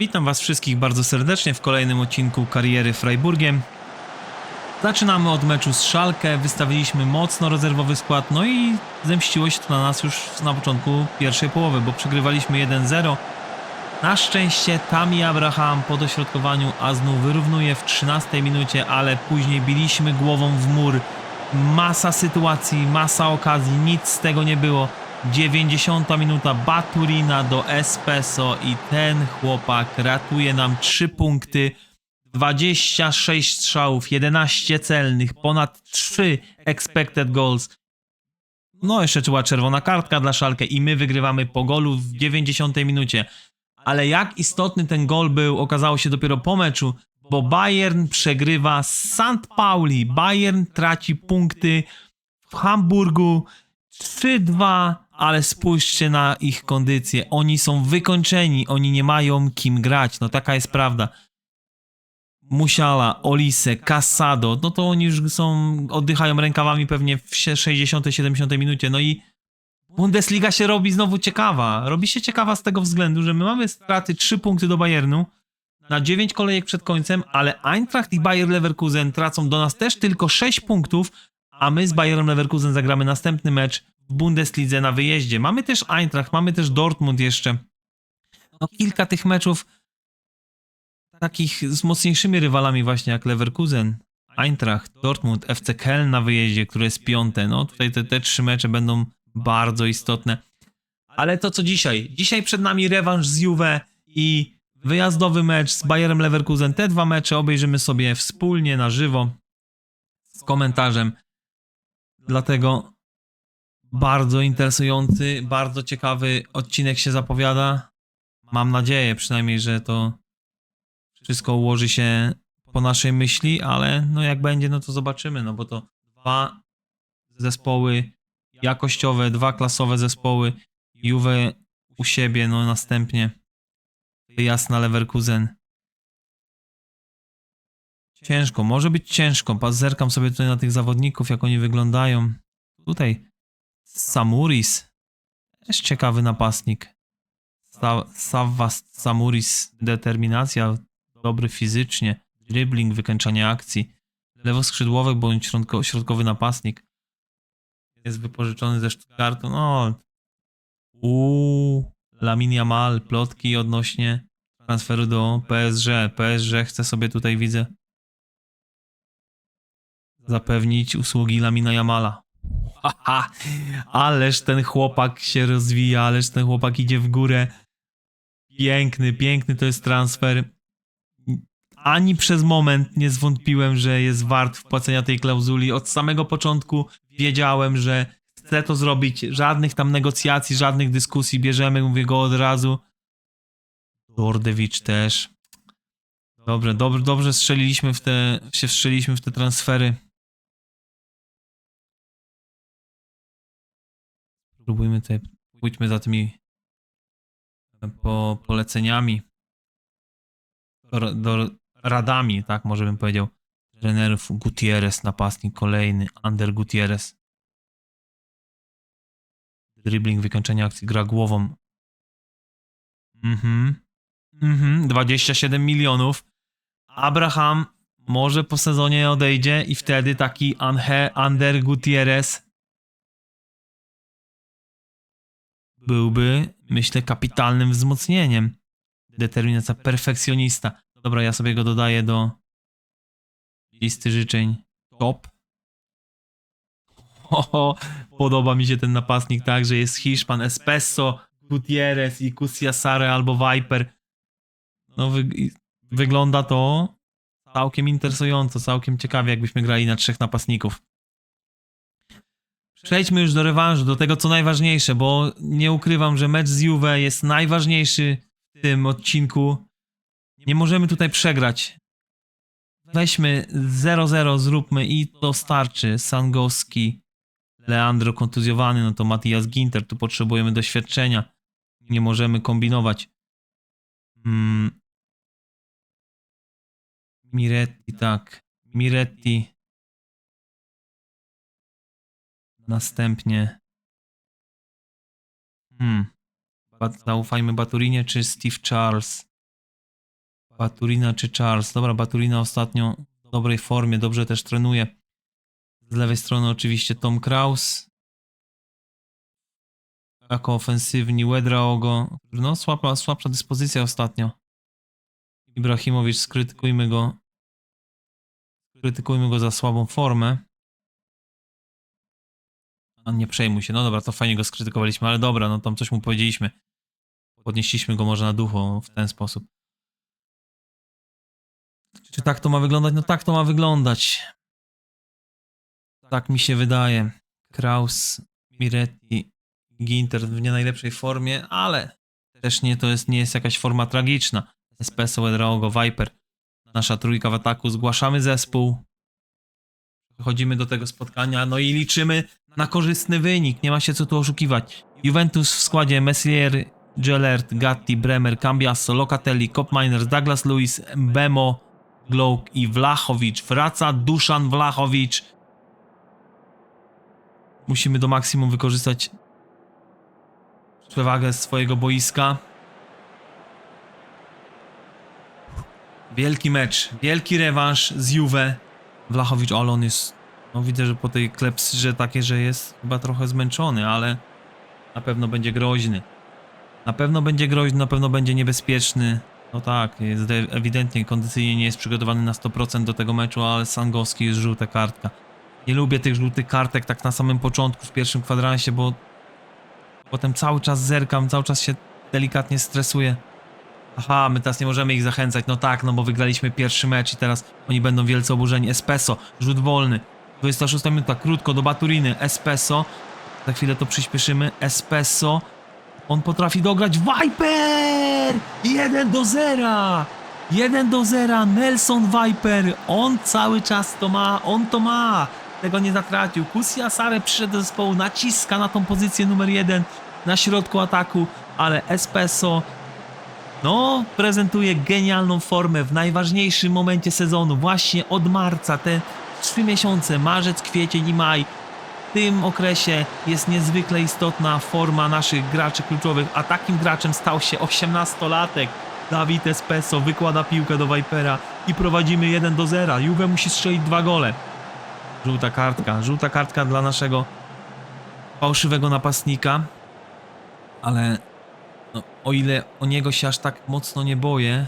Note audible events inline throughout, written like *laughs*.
Witam Was wszystkich bardzo serdecznie w kolejnym odcinku kariery Freiburgiem. Zaczynamy od meczu z Szalkę. Wystawiliśmy mocno rezerwowy skład, no i zemściło się to na nas już na początku pierwszej połowy, bo przegrywaliśmy 1-0. Na szczęście Tami Abraham po dośrodkowaniu Aznu wyrównuje w 13 minucie, ale później biliśmy głową w mur. Masa sytuacji, masa okazji, nic z tego nie było. 90 minuta Baturina do Espresso i ten chłopak ratuje nam 3 punkty. 26 strzałów, 11 celnych, ponad 3 expected goals. No, jeszcze była czerwona kartka dla Szalkę i my wygrywamy po golu w 90 minucie. Ale jak istotny ten gol był, okazało się dopiero po meczu, bo Bayern przegrywa z St. Pauli. Bayern traci punkty w Hamburgu 3-2, ale spójrzcie na ich kondycję. Oni są wykończeni, oni nie mają kim grać. No taka jest prawda. Musiala, Olise, Casado, no to oni już są, oddychają rękawami pewnie w 60-70 minucie. No i Bundesliga się robi znowu ciekawa. Robi się ciekawa z tego względu, że my mamy straty 3 punkty do Bayernu na 9 kolejek przed końcem, ale Eintracht i Bayer Leverkusen tracą do nas też tylko 6 punktów, a my z Bayerem Leverkusen zagramy następny mecz w Bundeslidze na wyjeździe. Mamy też Eintracht, mamy też Dortmund jeszcze. No kilka tych meczów takich z mocniejszymi rywalami właśnie jak Leverkusen, Eintracht, Dortmund, FC Köln na wyjeździe, które jest piąte. No tutaj te, te trzy mecze będą bardzo istotne. Ale to co dzisiaj? Dzisiaj przed nami rewanż z Juve i wyjazdowy mecz z Bayerem Leverkusen. Te dwa mecze obejrzymy sobie wspólnie na żywo z komentarzem. Dlatego bardzo interesujący, bardzo ciekawy odcinek się zapowiada. Mam nadzieję przynajmniej, że to wszystko ułoży się po naszej myśli, ale no jak będzie, no to zobaczymy, no bo to dwa zespoły jakościowe, dwa klasowe zespoły, Juve u siebie, no następnie wyjazd na Leverkusen. Ciężko, może być ciężko. Zerkam sobie tutaj na tych zawodników, jak oni wyglądają. Tutaj Samuris, też ciekawy napastnik. Sa Savvas Samuris, determinacja, dobry fizycznie, dribbling, wykańczanie akcji. Lewoskrzydłowy bądź środko środkowy napastnik. Jest wypożyczony ze Stuttgartu. No, uuu, Lamin Yamal, plotki odnośnie transferu do PSG. PSG chce sobie tutaj, widzę, zapewnić usługi Lamina Yamala. Haha, ależ ten chłopak się rozwija, ależ ten chłopak idzie w górę. Piękny, piękny to jest transfer. Ani przez moment nie zwątpiłem, że jest wart wpłacenia tej klauzuli. Od samego początku wiedziałem, że chcę to zrobić. Żadnych tam negocjacji, żadnych dyskusji. Bierzemy, mówię go od razu. Dordewicz też. Dobrze, dobrze, dobrze strzeliliśmy w te, się wstrzeliliśmy w te transfery. Spróbujmy tutaj, pójdźmy za tymi po, poleceniami, do, radami, tak może bym powiedział, trenerów Gutierrez, napastnik kolejny, Ander Gutierrez. Dribbling, wykończenie akcji, gra głową. Mhm, mhm, 27 milionów. Abraham może po sezonie odejdzie i wtedy taki Ange, Ander Gutierrez byłby, myślę, kapitalnym wzmocnieniem. Determinacja, perfekcjonista. Dobra, ja sobie go dodaję do listy życzeń. Top. *laughs* Oho, podoba mi się ten napastnik tak, że jest Hiszpan, Espresso, Gutierrez i Kusiasare albo Viper. No, wy, wygląda to całkiem interesująco, całkiem ciekawie, jakbyśmy grali na trzech napastników. Przejdźmy już do rewanżu, do tego co najważniejsze, bo nie ukrywam, że mecz z Juve jest najważniejszy w tym odcinku. Nie możemy tutaj przegrać. Weźmy 0-0, zróbmy i to starczy. Sangowski, Leandro kontuzjowany, no to Matias Ginter, tu potrzebujemy doświadczenia. Nie możemy kombinować. Hmm. Miretti, tak. Miretti. Następnie. Hmm. Ba- Zaufajmy Baturinie czy Steve Charles? Baturina czy Charles? Dobra, Baturina ostatnio w dobrej formie, dobrze też trenuje. Z lewej strony oczywiście Tom Kraus. Jako ofensywni Wedraogo. No, słaba, słabsza dyspozycja ostatnio. Ibrahimowicz, skrytykujmy go. Krytykujmy go za słabą formę. A nie przejmuj się. No dobra, to fajnie go skrytykowaliśmy, ale dobra, no tam coś mu powiedzieliśmy. Podnieśliśmy go może na duchu w ten sposób. Czy tak to ma wyglądać? No tak to ma wyglądać. Tak mi się wydaje. Kraus, Miretti, Ginter w nie najlepszej formie, ale też nie to jest, nie jest jakaś forma tragiczna. Espresso, Edraogo, Viper. Nasza trójka w ataku. Zgłaszamy zespół. Przechodzimy do tego spotkania, no i liczymy na korzystny wynik. Nie ma się co tu oszukiwać. Juventus w składzie Messier, Gelert, Gatti, Bremer, Cambiasso, Locatelli, Kopminers, Douglas Lewis, Bemo, Glock i Vlachowicz. Wraca Duszan Vlachowicz. Musimy do maksimum wykorzystać przewagę swojego boiska. Wielki mecz, wielki rewanż z Juve. Vlachowicz, ale on jest, no widzę, że po tej klepsyrze takie, że jest chyba trochę zmęczony, ale na pewno będzie groźny. Na pewno będzie groźny, na pewno będzie niebezpieczny. No tak, jest ewidentnie kondycyjnie nie jest przygotowany na 100% do tego meczu, ale Sangowski jest żółta kartka. Nie lubię tych żółtych kartek tak na samym początku, w pierwszym kwadransie, bo potem cały czas zerkam, cały czas się delikatnie stresuję. Aha, my teraz nie możemy ich zachęcać. No tak, no bo wygraliśmy pierwszy mecz i teraz oni będą wielce oburzeni. Espresso, rzut wolny. 26 minuta, krótko do Baturiny. Espresso. Za chwilę to przyspieszymy. Espresso. On potrafi dograć. Viper! 1 do 0! 1 do 0. Nelson Viper. On cały czas to ma. On to ma. Tego nie zatracił. Kusia Sare przyszedł do zespołu. Naciska na tą pozycję numer 1 na środku ataku, ale Espresso no, prezentuje genialną formę w najważniejszym momencie sezonu, właśnie od marca, te trzy miesiące, marzec, kwiecień i maj. W tym okresie jest niezwykle istotna forma naszych graczy kluczowych, a takim graczem stał się 18-latek. Dawid Espeso wykłada piłkę do Vipera i prowadzimy 1 do 0. Juve musi strzelić dwa gole. Żółta kartka, żółta kartka dla naszego fałszywego napastnika. Ale no, o ile o niego się aż tak mocno nie boję,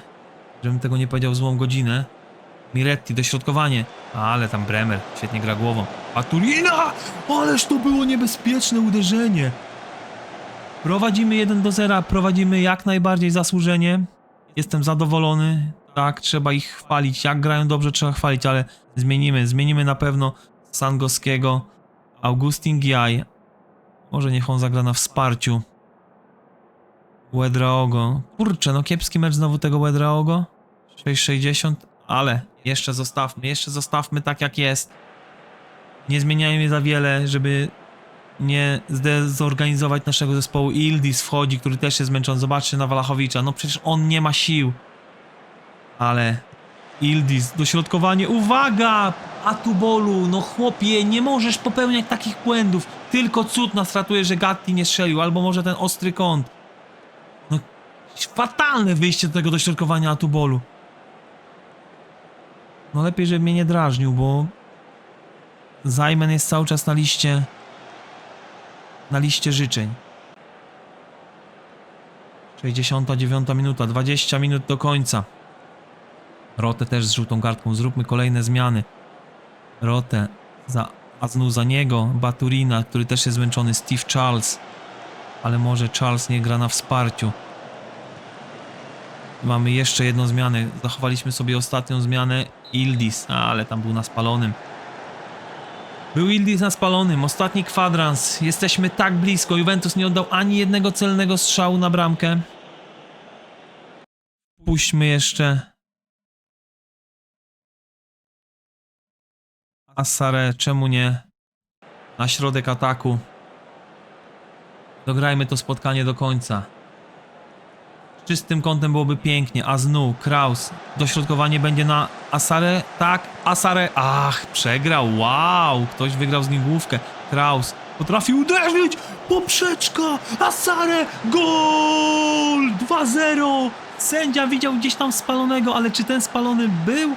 żebym tego nie powiedział w złą godzinę. Miretti, dośrodkowanie. Ale tam Bremer, świetnie gra głową. Baturina! Ależ to było niebezpieczne uderzenie. Prowadzimy 1 do 0, prowadzimy jak najbardziej zasłużenie. Jestem zadowolony. Tak, trzeba ich chwalić. Jak grają dobrze, trzeba chwalić, ale zmienimy. Zmienimy na pewno Sangoskiego. Augustin Giaj. Może niech on zagra na wsparciu. Wedraogo. Kurczę, no kiepski mecz znowu tego Wedraogo. 6,60, ale jeszcze zostawmy, jeszcze zostawmy tak jak jest. Nie zmieniajmy za wiele, żeby nie zdezorganizować naszego zespołu. Ildis wchodzi, który też jest zmęczony. Zobaczcie na Walachowicza, no przecież on nie ma sił. Ale Ildis, dośrodkowanie, uwaga! Atubolu, no chłopie, nie możesz popełniać takich błędów. Tylko cud nas ratuje, że Gatti nie strzelił, albo może ten ostry kąt. No, fatalne wyjście do tego dośrodkowania Atubolu. No lepiej, żeby mnie nie drażnił, bo Zajmen jest cały czas na liście na liście życzeń. 69 minuta, 20 minut do końca. Rotę też z żółtą kartką. Zróbmy kolejne zmiany. Rotę za Aznu za niego, Baturina, który też jest zmęczony, Steve Charles. Ale może Charles nie gra na wsparciu. Mamy jeszcze jedną zmianę. Zachowaliśmy sobie ostatnią zmianę. Ildis, a, ale tam był na spalonym. Był Ildis na spalonym, ostatni kwadrans. Jesteśmy tak blisko. Juventus nie oddał ani jednego celnego strzału na bramkę. Puśćmy jeszcze. Asare, czemu nie? Na środek ataku. Dograjmy to spotkanie do końca. Czystym kątem byłoby pięknie. Aznu, Kraus. Dośrodkowanie będzie na Asare. Tak, Asare. Ach, przegrał. Wow, ktoś wygrał z nim główkę. Kraus potrafi uderzyć. Poprzeczka. Asare. Gol! 2-0. Sędzia widział gdzieś tam spalonego, ale czy ten spalony był?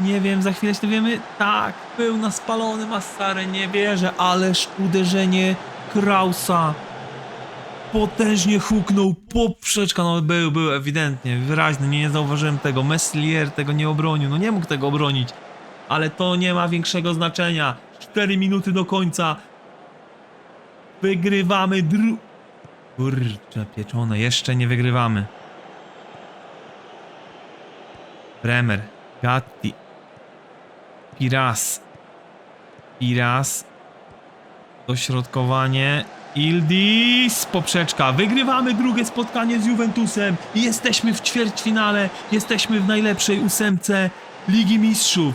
Nie wiem, za chwilę się dowiemy. Tak, był na spalonym, a stare nie wierzę, ależ uderzenie Krausa. Potężnie huknął poprzeczka, no był, był ewidentnie, wyraźny, nie, nie zauważyłem tego. Meslier tego nie obronił, no nie mógł tego obronić. Ale to nie ma większego znaczenia. 4 minuty do końca. Wygrywamy dru... Kurczę, pieczone, jeszcze nie wygrywamy. Bremer, Gatti, Piras, Piras, dośrodkowanie, Ildis, poprzeczka, wygrywamy drugie spotkanie z Juventusem jesteśmy w ćwierćfinale, jesteśmy w najlepszej ósemce Ligi Mistrzów.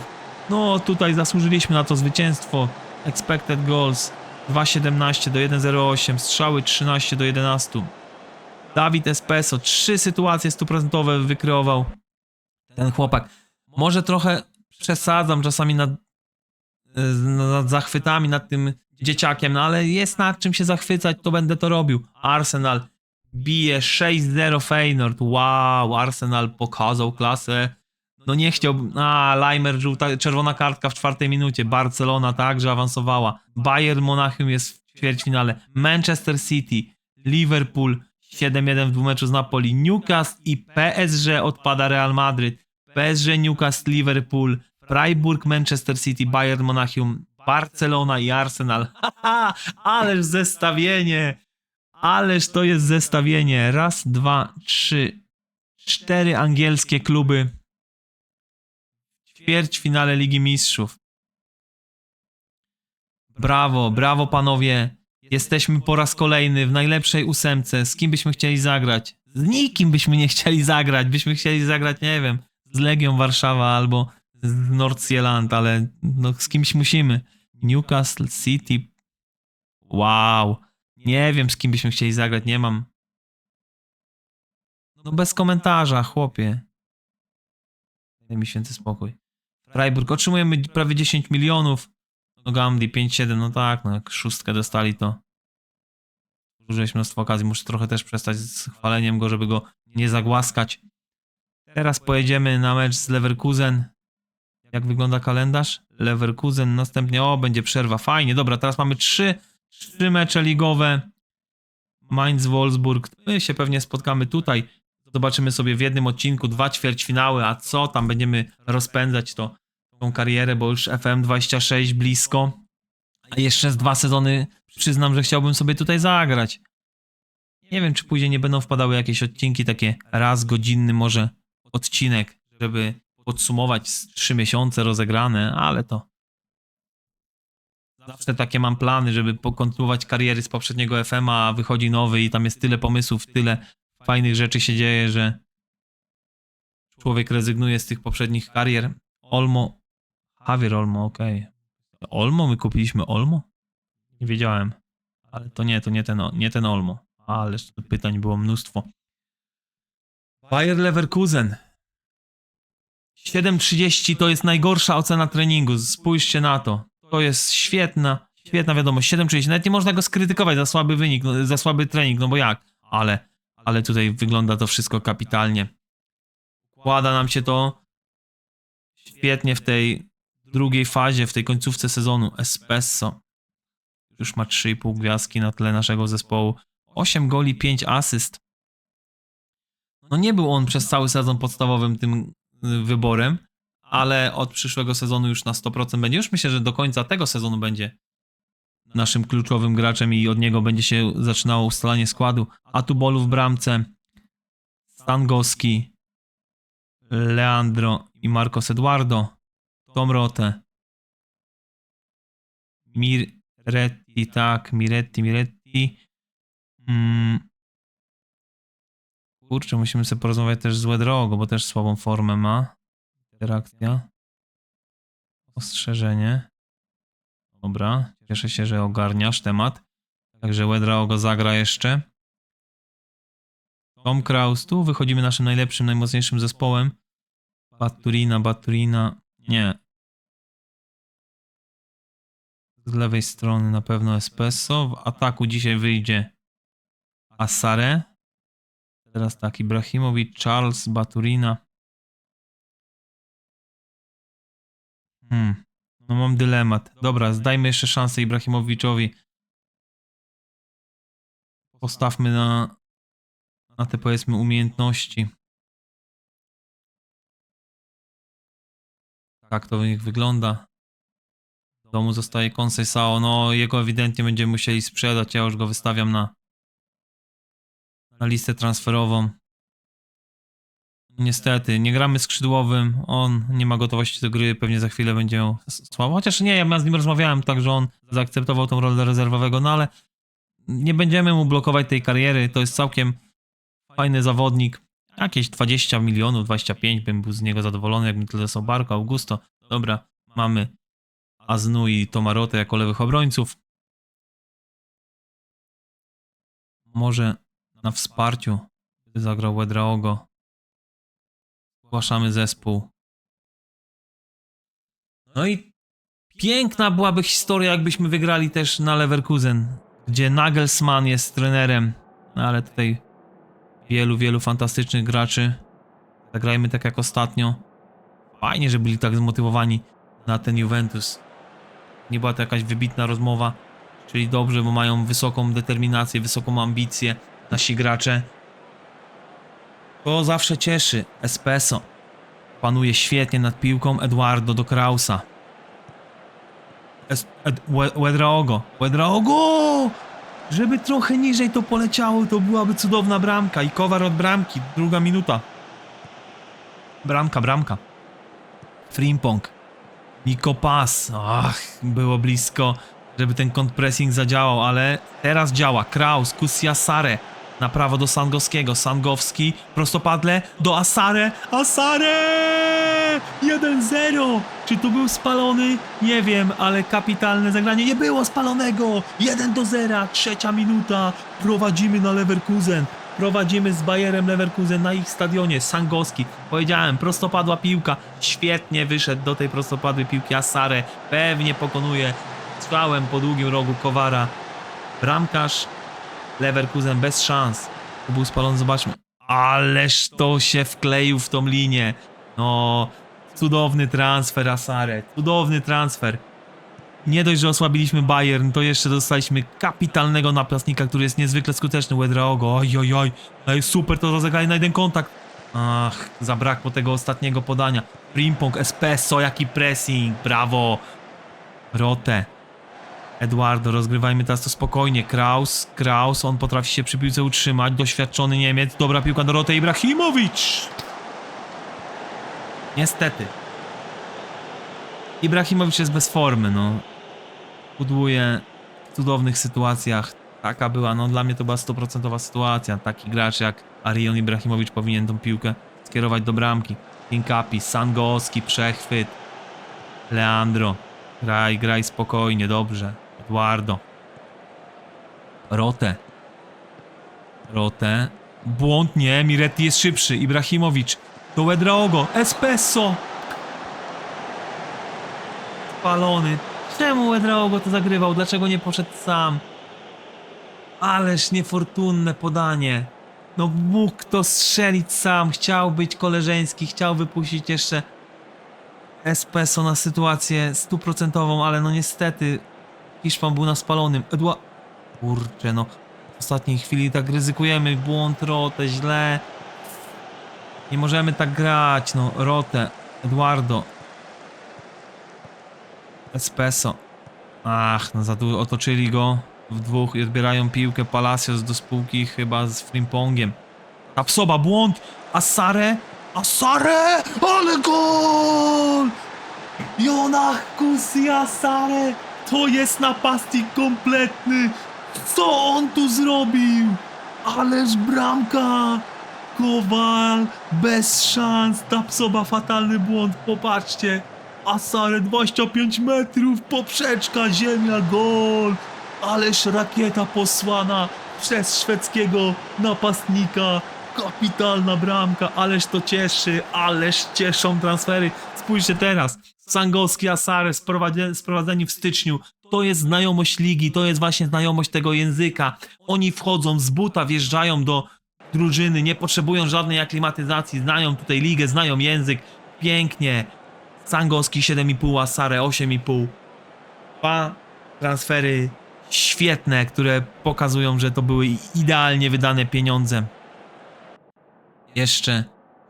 No tutaj zasłużyliśmy na to zwycięstwo. Expected goals 2,17 do 1,08, strzały 13 do 11. Dawid Espeso, trzy sytuacje stuprocentowe wykreował ten chłopak. Może trochę przesadzam czasami nad, nad zachwytami, nad tym dzieciakiem, no ale jest nad czym się zachwycać, to będę to robił. Arsenal bije 6-0 Feyenoord. Wow, Arsenal pokazał klasę. No nie chciał, a Leimer, żółta, czerwona kartka w czwartej minucie. Barcelona także awansowała. Bayern Monachium jest w ćwierćfinale. Manchester City, Liverpool 7-1 w dwumeczu z Napoli. Newcastle i PSG odpada Real Madryt. PSG, Newcastle, Liverpool, Freiburg, Manchester City, Bayern Monachium, Barcelona i Arsenal. *laughs* Ależ zestawienie! Ależ to jest zestawienie. Raz, dwa, trzy, cztery angielskie kluby w ćwierćfinale Ligi Mistrzów. Brawo, brawo panowie. Jesteśmy po raz kolejny w najlepszej ósemce. Z kim byśmy chcieli zagrać? Z nikim byśmy nie chcieli zagrać. Byśmy chcieli zagrać, nie wiem, z Legią Warszawa albo z Nordsjælland, ale no, z kimś musimy. Newcastle City. Wow. Nie wiem, z kim byśmy chcieli zagrać, nie mam. No bez komentarza, chłopie. Daj mi święty spokój. Freiburg, otrzymujemy prawie 10 milionów. No Gandhi 5-7, no tak, no jak szóstkę dostali to użyłeś mnóstwo okazji, muszę trochę też przestać z chwaleniem go, żeby go nie zagłaskać. Teraz pojedziemy na mecz z Leverkusen. Jak wygląda kalendarz? Leverkusen, następnie, o, będzie przerwa, fajnie, dobra, teraz mamy trzy, trzy mecze ligowe. Mainz, Wolfsburg, my się pewnie spotkamy tutaj. Zobaczymy sobie w jednym odcinku dwa ćwierćfinały, a co tam będziemy rozpędzać to tą karierę, bo już FM26 blisko. A jeszcze z dwa sezony przyznam, że chciałbym sobie tutaj zagrać. Nie wiem, czy później nie będą wpadały jakieś odcinki, takie raz godzinny może odcinek, żeby podsumować trzy miesiące rozegrane, ale to zawsze takie mam plany, żeby pokontynuować kariery z poprzedniego FM-a, wychodzi nowy i tam jest tyle pomysłów, tyle fajnych rzeczy się dzieje, że człowiek rezygnuje z tych poprzednich karier. Olmo, Javier Olmo, okej. Olmo? My kupiliśmy Olmo? Nie wiedziałem. Ale to nie, to nie ten, nie ten Olmo. Ależ pytań było mnóstwo. Bayer Leverkusen. 7.30 to jest najgorsza ocena treningu. Spójrzcie na to. To jest świetna, świetna wiadomość. 7.30. Nawet nie można go skrytykować za słaby wynik, no, za słaby trening, no bo jak? Ale, ale tutaj wygląda to wszystko kapitalnie. Układa nam się to świetnie w tej drugiej fazie, w tej końcówce sezonu. Espresso już ma 3,5 gwiazdki na tle naszego zespołu. 8 goli, 5 asyst. No nie był on przez cały sezon podstawowym tym wyborem, ale od przyszłego sezonu już na 100% będzie. Już myślę, że do końca tego sezonu będzie naszym kluczowym graczem i od niego będzie się zaczynało ustalanie składu. Atubolu w bramce, Stangowski, Leandro i Marcos Eduardo, Tom Rote, Miretti, tak, Miretti, Miretti. Mm. Kurczę, musimy sobie porozmawiać też z Wedrogo, bo też słabą formę ma. Interakcja. Ostrzeżenie. Dobra, cieszę się, że ogarniasz temat. Także Wedraogo zagra jeszcze. Tom Kraus, tu wychodzimy naszym najlepszym, najmocniejszym zespołem. Baturina, Baturina, nie. Z lewej strony na pewno Espresso. W ataku dzisiaj wyjdzie Asare. Teraz tak, Ibrahimowicz, Charles, Baturina. Hmm, no mam dylemat. Dobra, zdajmy jeszcze szansę Ibrahimowiczowi. Postawmy na, na te powiedzmy umiejętności. Tak to u nich wygląda. W domu zostaje Sao. No, jego ewidentnie będziemy musieli sprzedać. Ja już go wystawiam na, na listę transferową. Niestety, nie gramy skrzydłowym. On nie ma gotowości do gry. Pewnie za chwilę będzie s- słabo. Chociaż nie, ja z nim rozmawiałem tak, że on zaakceptował tą rolę rezerwowego, no ale nie będziemy mu blokować tej kariery. To jest całkiem fajny zawodnik. Jakieś 20 milionów, 25 bym był z niego zadowolony, jakbym tyle dostał Barco, Augusto. Dobra, mamy Aznu i Tomarotę jako lewych obrońców. Może na wsparciu by zagrał Wedraogo. Zgłaszamy zespół. No i piękna byłaby historia, jakbyśmy wygrali też na Leverkusen, gdzie Nagelsmann jest trenerem, no ale tutaj wielu, wielu fantastycznych graczy. Zagrajmy tak jak ostatnio. Fajnie, że byli tak zmotywowani na ten Juventus. Nie była to jakaś wybitna rozmowa, czyli dobrze, bo mają wysoką determinację, wysoką ambicję nasi gracze. To zawsze cieszy. Espresso panuje świetnie nad piłką Eduardo do Krausa. Es Ed We Wedraogo. Wedraogo! Żeby trochę niżej to poleciało, to byłaby cudowna bramka. I kowar od bramki. Druga minuta. Bramka, bramka. Frimpong. Niko Pas. Ach, było blisko, żeby ten kontrpressing zadziałał, ale teraz działa. Kraus, Kusiasare. Na prawo do Sangowskiego. Sangowski prostopadle do Asare. Asare! 1-0! Czy tu był spalony? Nie wiem, ale kapitalne zagranie. Nie było spalonego! 1 do 0, trzecia minuta. Prowadzimy na Leverkusen. Prowadzimy z Bayerem Leverkusen na ich stadionie. Sangowski. Powiedziałem, prostopadła piłka. Świetnie wyszedł do tej prostopadłej piłki Asare. Pewnie pokonuje strzałem po długim rogu Kowara. Bramkarz Leverkusen bez szans. To był spalony, zobaczmy. Ależ to się wkleił w tą linię. No, cudowny transfer Asare. Cudowny transfer. Nie dość, że osłabiliśmy Bayern, to jeszcze dostaliśmy kapitalnego napastnika, który jest niezwykle skuteczny. Wedraogo, oj, oj, oj. Ej, super, to rozegrali na jeden kontakt. Ach, zabrakło tego ostatniego podania. Primpong, Espresso, jaki pressing, brawo. Rote. Eduardo, rozgrywajmy teraz to spokojnie. Kraus, Kraus, on potrafi się przy piłce utrzymać. Doświadczony Niemiec. Dobra piłka do Rote Ibrahimowicz. Niestety. Ibrahimowicz jest bez formy, no. Pudłuje w cudownych sytuacjach. Taka była, no dla mnie to była stuprocentowa sytuacja. Taki gracz jak Arion Ibrahimowicz powinien tą piłkę skierować do bramki. Pinkapi, Sangowski, przechwyt. Leandro. Graj, graj spokojnie, dobrze. Eduardo. Rote. Rote. Błąd nie, Miretti jest szybszy. Ibrahimowicz. Do Wedraogo. Espresso. Spalony. Czemu Wedraogo to zagrywał? Dlaczego nie poszedł sam? Ależ niefortunne podanie. No mógł to strzelić sam. Chciał być koleżeński. Chciał wypuścić jeszcze Espresso na sytuację stuprocentową, ale no niestety Hiszpan był na spalonym. Edua... Kurczę, no. W ostatniej chwili tak ryzykujemy. Błąd, Rotę, źle. Nie możemy tak grać, no. Rotę, Eduardo. Espresso. Ach, no za tu otoczyli go w dwóch i odbierają piłkę Palacios do spółki chyba z Frimpongiem. Tapsoba, błąd! Asare! Asare! Ale gol! Jonach Kusi Asare! To jest napastnik kompletny! Co on tu zrobił? Ależ bramka! Kowal bez szans, Tapsoba fatalny błąd, popatrzcie! Asare 25 metrów, poprzeczka, ziemia, gol! Ależ rakieta posłana przez szwedzkiego napastnika. Kapitalna bramka, ależ to cieszy, ależ cieszą transfery. Spójrzcie teraz, Sangowski, Asare sprowadze- sprowadzeni w styczniu. To jest znajomość ligi, to jest właśnie znajomość tego języka. Oni wchodzą z buta, wjeżdżają do drużyny, nie potrzebują żadnej aklimatyzacji, znają tutaj ligę, znają język, pięknie. Sangoski 7,5, a Sare 8,5. Dwa transfery świetne, które pokazują, że to były idealnie wydane pieniądze. Jeszcze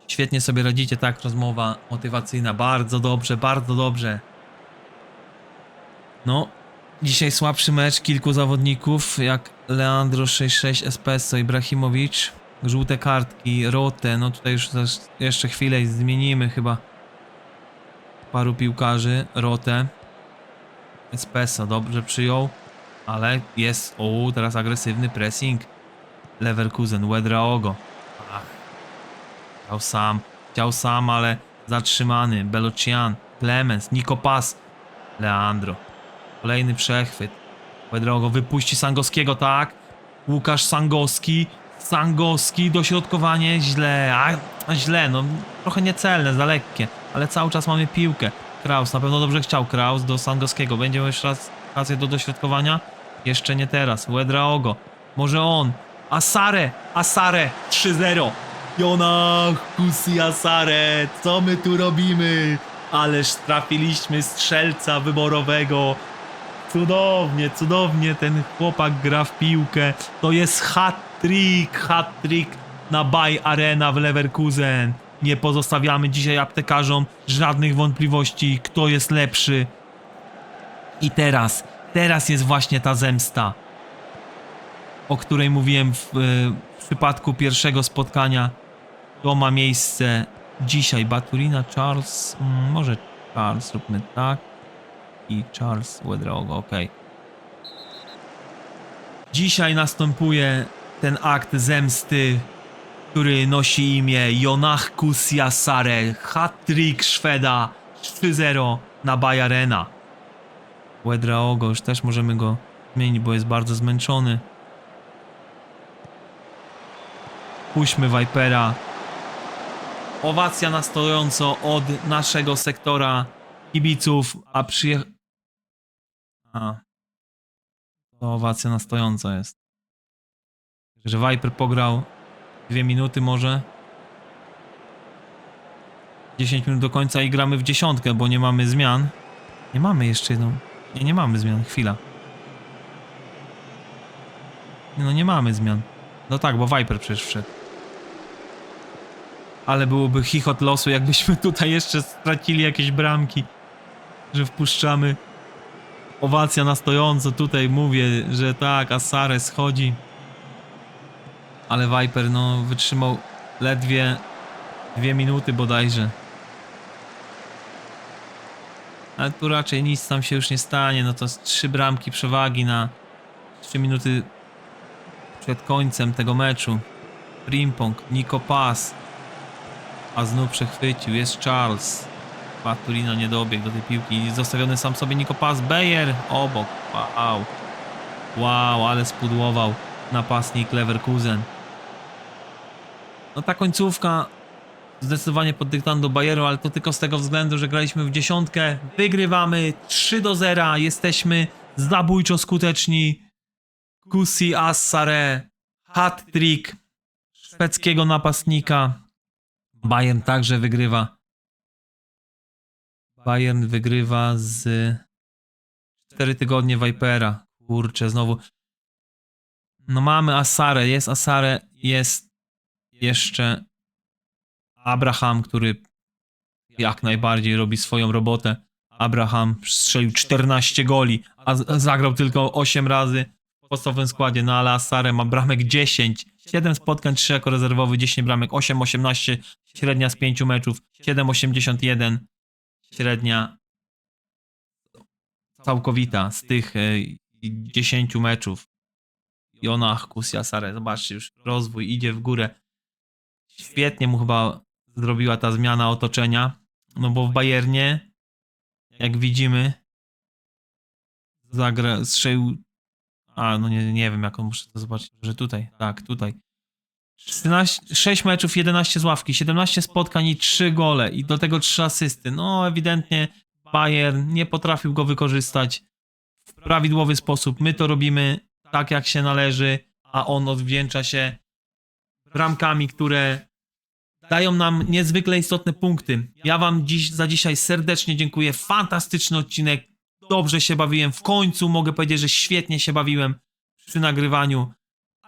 świetnie sobie radzicie, tak? Rozmowa motywacyjna, bardzo dobrze, bardzo dobrze. No, dzisiaj słabszy mecz kilku zawodników, jak Leandro 66, Espresso, Ibrahimowicz, żółte kartki, Rote, no tutaj już jeszcze chwilę i zmienimy chyba paru piłkarzy, Rote, Espresso, dobrze przyjął, ale jest, o, teraz agresywny pressing, Leverkusen, Wedraogo, ach, chciał sam, chciał sam, ale zatrzymany, Belocian, Clemens, Niko Pas, Leandro, Kolejny przechwyt. Pedrogo wypuści Sangoskiego, tak? Łukasz Sangoski. Sangoski, dośrodkowanie źle. A, źle, no trochę niecelne, za lekkie. Ale cały czas mamy piłkę. Kraus, na pewno dobrze chciał Kraus do Sangoskiego. Będzie jeszcze raz okazję do dośrodkowania? Jeszcze nie teraz. Wedraogo. Może on. Asare! Asare! 3-0. Jonah Kusi Asare! Co my tu robimy? Ależ trafiliśmy strzelca wyborowego. Cudownie, cudownie ten chłopak gra w piłkę. To jest hat-trick, hat-trick na Bay Arena w Leverkusen. Nie pozostawiamy dzisiaj aptekarzom żadnych wątpliwości, kto jest lepszy. I teraz, teraz jest właśnie ta zemsta, o której mówiłem w, e, w przypadku pierwszego spotkania. To ma miejsce dzisiaj. Baturina, Charles, mm, może Charles, róbmy tak i Charles Wedraogo, ok. Dzisiaj następuje ten akt zemsty, który nosi imię Jonach Kusiasare, hat-trick Szweda 3-0 na Bajarena. Wedraogo, już też możemy go zmienić, bo jest bardzo zmęczony. Puśćmy Vipera. Owacja na stojąco od naszego sektora kibiców, a przyjech... A. To owacja na stojąco jest. Że Viper pograł dwie minuty może. 10 minut do końca i gramy w dziesiątkę, bo nie mamy zmian. Nie mamy jeszcze jedną. Nie, nie mamy zmian. Chwila. No nie mamy zmian. No tak, bo Viper przecież wszedł. Ale byłoby chichot losu, jakbyśmy tutaj jeszcze stracili jakieś bramki. Że wpuszczamy. Owacja na stojąco. Tutaj mówię, że tak, Asare schodzi. Ale Viper, no, wytrzymał ledwie dwie minuty bodajże. Ale tu raczej nic tam się już nie stanie. No to trzy bramki przewagi na trzy minuty przed końcem tego meczu. Primpong, Niko Pas. A znów przechwycił. Jest Charles. Baturina nie dobiegł do tej piłki. Zostawiony sam sobie Niko Pas. Beyer obok. Wow. Wow, ale spudłował napastnik Leverkusen. No ta końcówka zdecydowanie pod dyktando Bayeru, ale to tylko z tego względu, że graliśmy w dziesiątkę. Wygrywamy 3 do 0. Jesteśmy zabójczo skuteczni. Kusi Assare. Hat-trick szwedzkiego napastnika. Bayern także wygrywa. Bayern wygrywa z 4 tygodnie Vipera. Kurczę, znowu. No mamy Asare, jest Asare, jest jeszcze Abraham, który jak najbardziej robi swoją robotę. Abraham strzelił 14 goli, a zagrał tylko 8 razy w podstawowym składzie, no ale Asare ma bramek 10. 7 spotkań, 3 jako rezerwowy, 10 bramek, 8-18, średnia z 5 meczów, 7-81, średnia całkowita z tych e, 10 meczów. Jonah Kusiasare, zobaczcie już, rozwój idzie w górę. Świetnie mu chyba zrobiła ta zmiana otoczenia, no bo w Bayernie, jak widzimy, zagra, strzelił, a no nie, nie wiem jak on, muszę to zobaczyć, że tutaj, tak, tutaj. 14, 6 meczów, 11 z ławki, 17 spotkań i 3 gole i do tego 3 asysty. No ewidentnie Bayern nie potrafił go wykorzystać w prawidłowy sposób. My to robimy tak jak się należy, a on odwdzięcza się bramkami, które dają nam niezwykle istotne punkty. Ja wam dziś za dzisiaj serdecznie dziękuję. Fantastyczny odcinek. Dobrze się bawiłem. W końcu mogę powiedzieć, że świetnie się bawiłem przy nagrywaniu.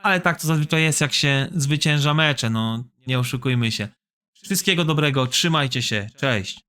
Ale tak to zazwyczaj jest, jak się zwycięża mecze. No, nie oszukujmy się. Wszystkiego dobrego. Trzymajcie się. Cześć.